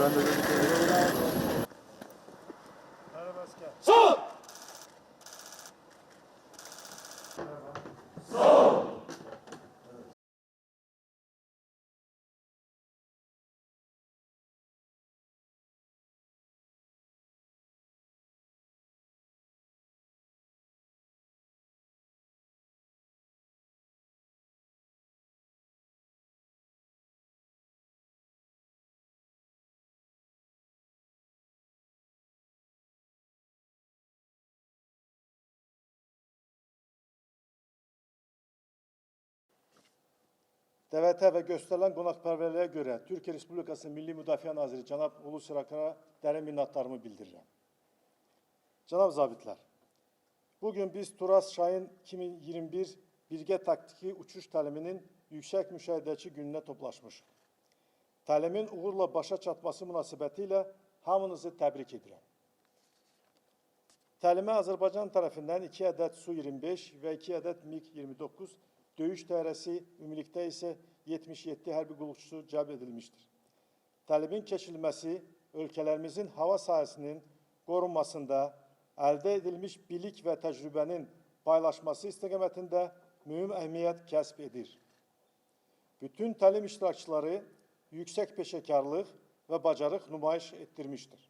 Agora Devlete ve gösterilen konakperverliğe göre Türkiye Respublikası Milli Müdafaa Nazırı Cenab Hulusi Akar'a derin minnettarımı bildiririm. Cenab zabitler, bugün biz Turas Şahin 2021 Bilge Taktiki Uçuş Taliminin yüksek müşahedeci gününe toplaşmışıq. Talimin uğurla başa çatması münasibətilə hamınızı təbrik edirəm. Təlimə Azərbaycan tərəfindən 2 ədəd Su-25 və 2 ədəd MiG-29 döyüş təyyarəsi, ümumilikdə isə 77 hərbi qulluqçusu cəlb edilmişdir. Təlimin keçirilməsi ölkələrimizin hava sahəsinin qorunmasında əldə edilmiş bilik və təcrübənin paylaşması istiqamətində mühüm əhəmiyyət kəsb edir. Bütün təlim iştirakçıları yüksək peşəkarlıq və bacarıq nümayiş etdirmişdir.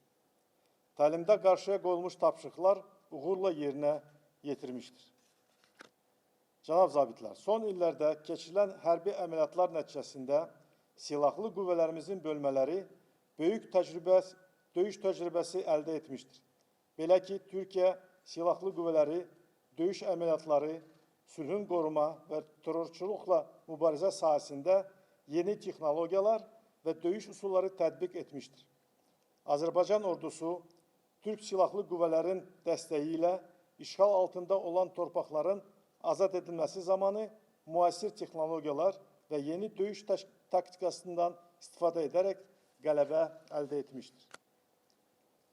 Təlimdə qarşıya qoyulmuş tapşırıqlar uğurla yerinə yetirmişdir. Cənab zabitlər, son illərdə keçirilən hərbi əməliyyatlar nəticəsində silahlı qüvvələrimizin bölmələri böyük təcrübə, döyüş təcrübəsi əldə etmişdir. Belə ki, Türkiyə silahlı qüvvələri döyüş əməliyyatları, sülhün qoruma və terrorçuluqla mübarizə sahəsində yeni texnologiyalar və döyüş üsulları tətbiq etmişdir. Azərbaycan ordusu Türk Silahlı Qüvvələrin dəstəyi ilə işğal altında olan torpaqların azad edilməsi zamanı müasir texnologiyalar və yeni döyüş taktikasından istifadə edərək qələbə əldə etmişdir.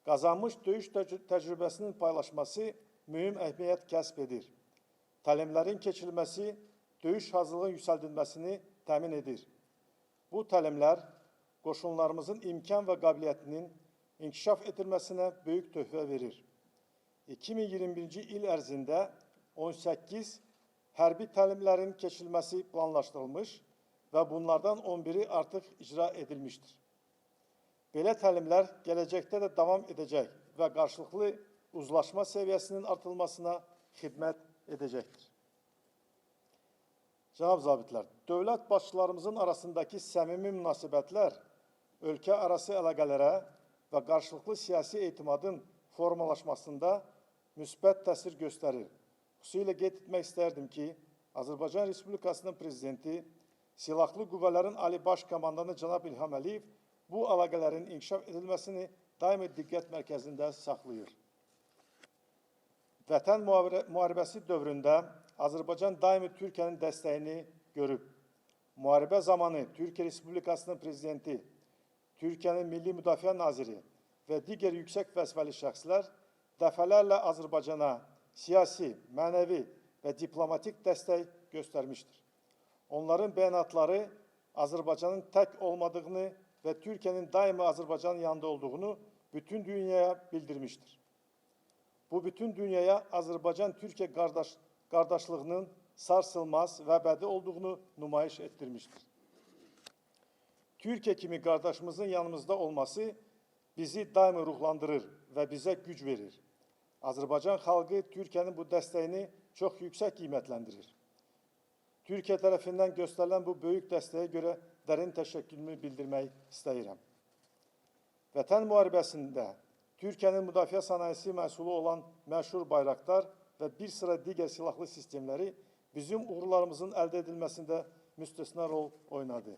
Qazanmış döyüş təcrü- təcrübəsinin paylaşması mühüm əhəmiyyət kəsb edir. Təlimlərin keçirilməsi döyüş hazırlığının yüksəldilməsini təmin edir. Bu təlimlər qoşunlarımızın imkan və qabiliyyətinin inkişaf etdirməsinə böyük töhfə verir. 2021-ci il ərzində 18 hərbi təlimlərin keçirilməsi planlaşdırılmış və bunlardan 11-i artıq icra edilmişdir. Belə təlimlər gələcəkdə də davam edəcək və qarşılıqlı uzlaşma səviyyəsinin artırılmasına xidmət edəcəkdir. Cənab zabitlər, dövlət başçılarımızın arasındakı səmimi münasibətlər ölkə arası əlaqələrə və qarşılıqlı siyasi etimadın formalaşmasında müsbət təsir göstərir. Xüsusilə qeyd etmək ki, Azərbaycan Respublikasının prezidenti Silahlı Qüvvələrin Ali Baş Komandanı cənab İlham Əliyev bu əlaqələrin inkişaf edilməsini daimi diqqət mərkəzində saxlayır. Vətən müharibə- müharibəsi dövründə Azərbaycan daimi Türkiyənin dəstəyini görüb. Müharibə zamanı Türkiyə Respublikasının prezidenti, Türkiyənin Milli Müdafiə Naziri və digər yüksək vəzifəli şəxslər dəfələrlə Azərbaycana siyasi, mənəvi və diplomatik dəstək göstərmişdir. Onların bəyanatları Azərbaycanın tək olmadığını və Türkiyənin daima Azərbaycanın yanında olduğunu bütün dünyaya bildirmişdir. Bu bütün dünyaya Azərbaycan-Türkiyə qardaş, qardaşlığının sarsılmaz və əbədi olduğunu nümayiş etdirmişdir. Türkiyə kimi qardaşımızın yanımızda olması bizi daimi ruhlandırır və bizə güc verir. Azərbaycan xalqı Türkiyənin bu dəstəyini çox yüksək qiymətləndirir. Türkiyə tərəfindən göstərilən bu böyük dəstəyə görə dərin təşəkkürümü bildirmək istəyirəm. Vətən müharibəsində Türkiyənin müdafiə sənayesi məhsulu olan məşhur Bayraktar və bir sıra digər silahlı sistemləri bizim uğurlarımızın əldə edilməsində müstəsna rol oynadı.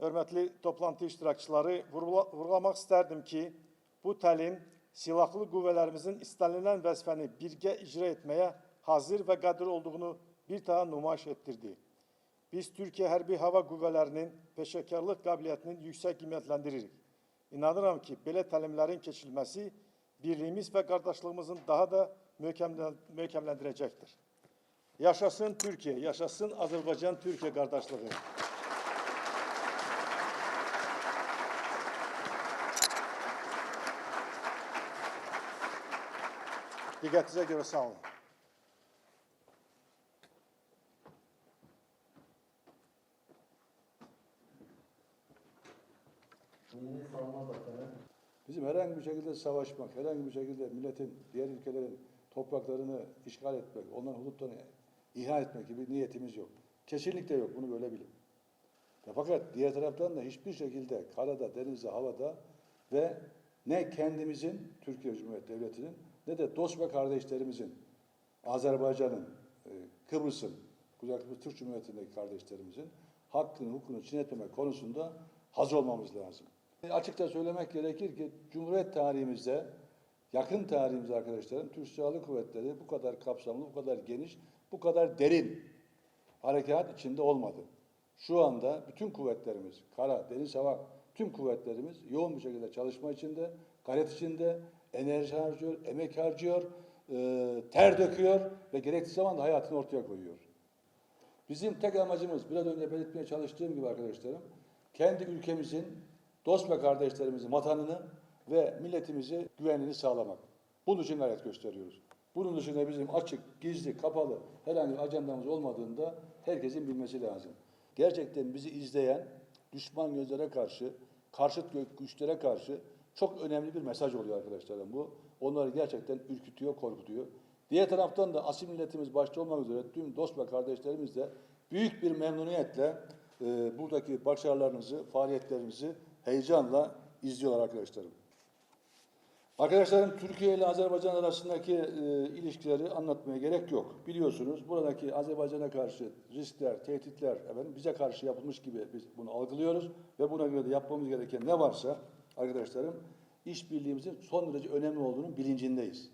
Hörmətli toplantı iştirakçıları, vurğulamaq istərdim ki, bu təlim silahlı qüvvələrimizin istənilən vəzifəni birgə icra etməyə hazır və qədir olduğunu bir daha nümayiş etdirdi. Biz Türkiyə Hərbi Hava Qüvvələrinin peşəkarlıq qabiliyyətinin yüksək qiymətləndiririk. İnanıram ki, belə təlimlərin keçirilməsi birliyimiz və qardaşlığımızın daha da möhkəmlən- möhkəmləndirəcəkdir. Yaşasın Türkiyə, yaşasın Azərbaycan-Türkiyə qardaşlığı. Dikkatinize göre sağ olun. Bizim herhangi bir şekilde savaşmak, herhangi bir şekilde milletin, diğer ülkelerin topraklarını işgal etmek, onların hudutlarını ihya etmek gibi niyetimiz yok. Kesinlikle yok, bunu böyle bilin. Ya fakat diğer taraftan da hiçbir şekilde karada, denizde, havada ve ne kendimizin, Türkiye Cumhuriyeti Devleti'nin ne de dost ve kardeşlerimizin, Azerbaycan'ın, e, Kıbrıs'ın, Kuzey Kıbrıs Türk Cumhuriyeti'ndeki kardeşlerimizin hakkını, hukukunu çiğnetmemek konusunda hazır olmamız lazım. E, Açıkça söylemek gerekir ki Cumhuriyet tarihimizde, yakın tarihimizde arkadaşlarım, Türk Silahlı Kuvvetleri bu kadar kapsamlı, bu kadar geniş, bu kadar derin harekat içinde olmadı. Şu anda bütün kuvvetlerimiz, kara, deniz, hava, tüm kuvvetlerimiz yoğun bir şekilde çalışma içinde, gayret içinde, enerji harcıyor, emek harcıyor, e, ter döküyor ve gerektiği zaman da hayatını ortaya koyuyor. Bizim tek amacımız, biraz önce belirtmeye çalıştığım gibi arkadaşlarım, kendi ülkemizin, dost ve kardeşlerimizin vatanını ve milletimizi güvenliğini sağlamak. Bunun için gayret gösteriyoruz. Bunun dışında bizim açık, gizli, kapalı herhangi bir ajandamız olmadığında herkesin bilmesi lazım. Gerçekten bizi izleyen düşman gözlere karşı, karşıt güçlere karşı çok önemli bir mesaj oluyor arkadaşlarım bu. Onları gerçekten ürkütüyor, korkutuyor. Diğer taraftan da asil milletimiz başta olmak üzere tüm dost ve kardeşlerimiz de büyük bir memnuniyetle e, buradaki başarılarınızı, faaliyetlerinizi heyecanla izliyorlar arkadaşlarım. Arkadaşlarım Türkiye ile Azerbaycan arasındaki e, ilişkileri anlatmaya gerek yok. Biliyorsunuz buradaki Azerbaycan'a karşı riskler, tehditler efendim bize karşı yapılmış gibi biz bunu algılıyoruz ve buna göre de yapmamız gereken ne varsa arkadaşlarım işbirliğimizin son derece önemli olduğunun bilincindeyiz.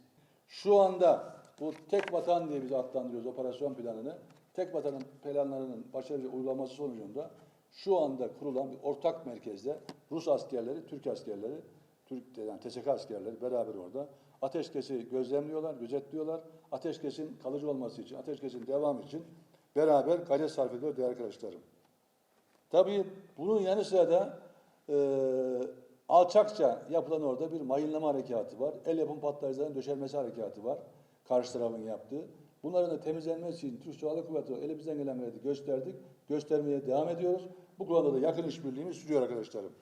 Şu anda bu tek vatan diye biz adlandırıyoruz operasyon planını. Tek vatanın planlarının başarılı uygulaması sonucunda şu anda kurulan bir ortak merkezde Rus askerleri, Türk askerleri, Türk yani TSK askerleri beraber orada ateşkesi gözlemliyorlar, gözetliyorlar. Ateşkesin kalıcı olması için, ateşkesin devam için beraber gayret sarf ediyor değerli arkadaşlarım. Tabii bunun yanı sıra da e, alçakça yapılan orada bir mayınlama harekatı var. El yapım patlayıcıların döşenmesi harekatı var. Karşı tarafın yaptığı. Bunların da temizlenmesi için Türk Silahlı Kuvvetleri elimizden gelen gösterdik. Göstermeye devam ediyoruz. Bu konuda da yakın işbirliğimiz sürüyor arkadaşlarım.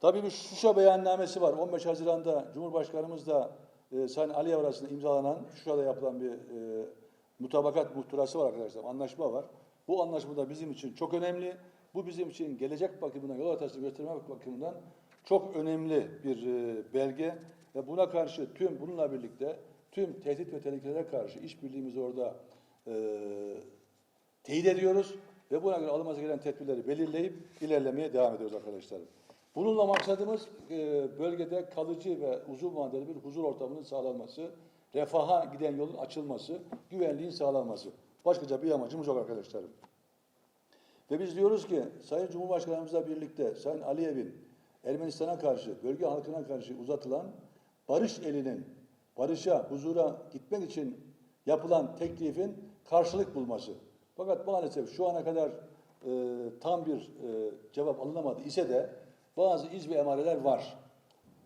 Tabii bir Şuşa beyannamesi var. 15 Haziran'da Cumhurbaşkanımız da e, Sayın Aliyev arasında imzalanan, Şuşa'da yapılan bir e, mutabakat muhtırası var arkadaşlar. Anlaşma var. Bu anlaşma da bizim için çok önemli. Bu bizim için gelecek bakımından, yol haritası göstermek bakımından çok önemli bir e, belge. Ve buna karşı tüm, bununla birlikte tüm tehdit ve tehlikelere karşı işbirliğimizi orada e, teyit ediyoruz ve buna göre alınması gereken tedbirleri belirleyip ilerlemeye devam ediyoruz arkadaşlarım. Bununla maksadımız e, bölgede kalıcı ve uzun vadeli bir huzur ortamının sağlanması, refaha giden yolun açılması, güvenliğin sağlanması. Başkaca bir amacımız yok arkadaşlarım. Ve biz diyoruz ki Sayın Cumhurbaşkanımızla birlikte Sayın Aliyev'in Ermenistan'a karşı, bölge halkına karşı uzatılan barış elinin barışa, huzura gitmek için yapılan teklifin karşılık bulması. Fakat maalesef şu ana kadar e, tam bir e, cevap alınamadı ise de bazı iz ve emareler var.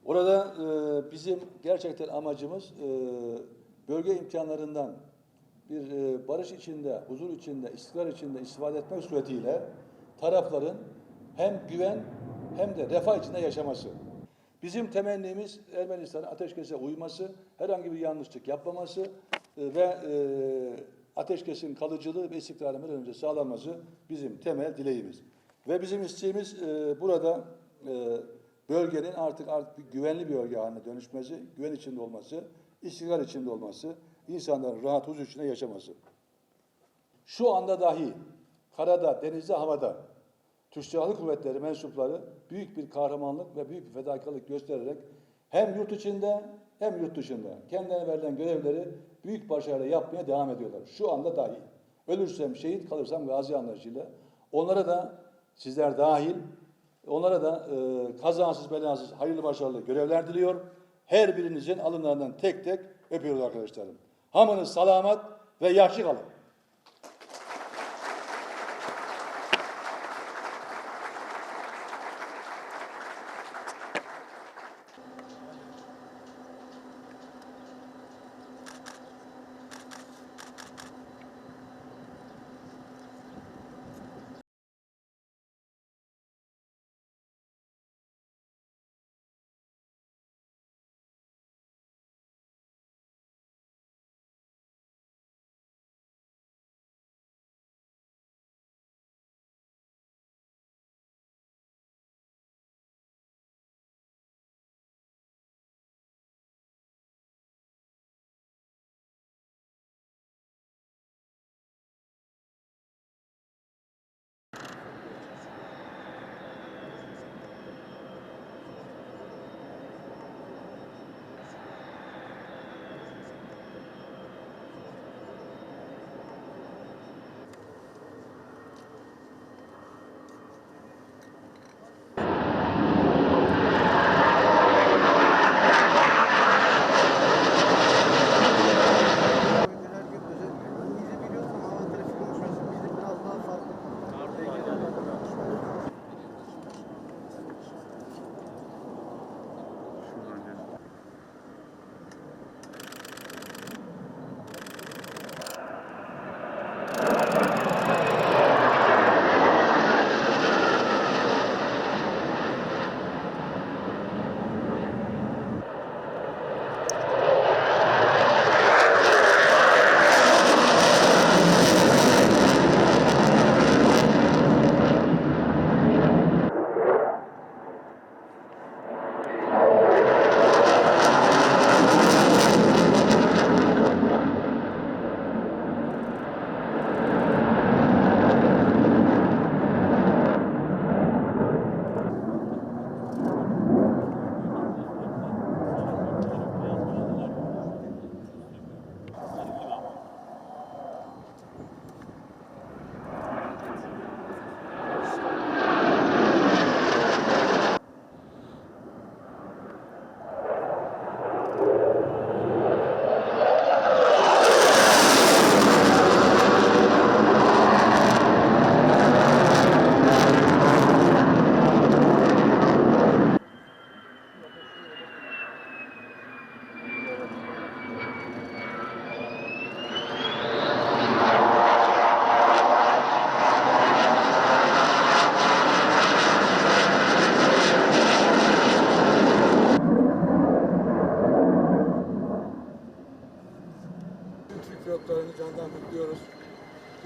Orada e, bizim gerçekten amacımız e, bölge imkanlarından bir e, barış içinde, huzur içinde, istikrar içinde istifade etmek suretiyle tarafların hem güven hem de refah içinde yaşaması. Bizim temennimiz Ermenistan'ın ateşkese uyması, herhangi bir yanlışlık yapmaması e, ve e, ateşkesin kalıcılığı ve an önce sağlanması bizim temel dileğimiz. Ve bizim isteğimiz e, burada bölgenin artık artık bir güvenli bir bölge haline dönüşmesi, güven içinde olması, istikrar içinde olması, insanların rahat huzur içinde yaşaması. Şu anda dahi karada, denizde, havada Türk Kuvvetleri mensupları büyük bir kahramanlık ve büyük bir fedakarlık göstererek hem yurt içinde hem yurt dışında kendilerine verilen görevleri büyük başarıyla yapmaya devam ediyorlar. Şu anda dahi. Ölürsem şehit kalırsam gazi anlayışıyla. Onlara da sizler dahil onlara da e, kazasız belasız hayırlı başarılı görevler diliyor. Her birinizin alınlarından tek tek öpüyoruz arkadaşlarım. Hamınız salamat ve yaşlı kalın.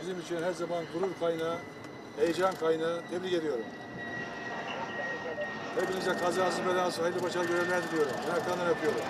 Bizim için her zaman gurur kaynağı, heyecan kaynağı. Tebrik ediyorum. Hepinize kazasız belasız hayırlı başarılı görevler diliyorum. Ayaklarından öpüyorum.